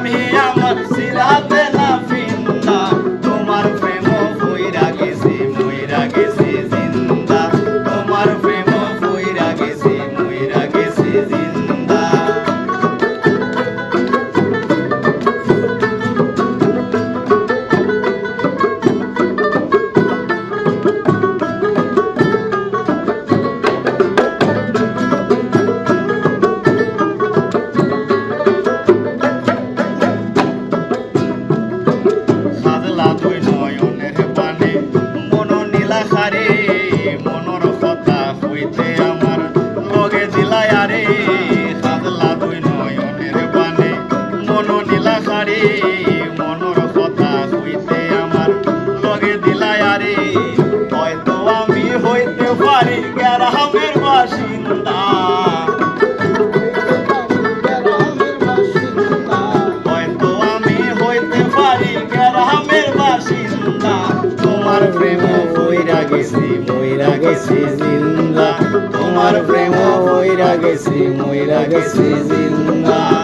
me. তুই নয়নের পানে মন নীলাখারে মনর কথা হইতে আমার লগে দিলায় আরে সাজলা তুই নয়নের পানে মন নীলাখারে মনর কথা হইতে আমার লগে দিলায় আরে হয়তো আমি হইতে পারি গ্যারামের বাসিন্দা। গেছি জিন্দা। তোমার প্রেম হইরা গেছি মইরা গেছি জিন্দা।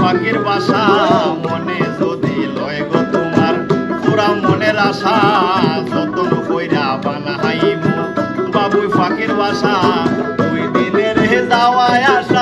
পাখির বাসা, মনে যদি লয় গো তোমার, পুরা মনের আশা, যতন কইরা বানাইমু। বাবুই পাখির বাসা, দুই দিনের হে যাওয়ায় আসা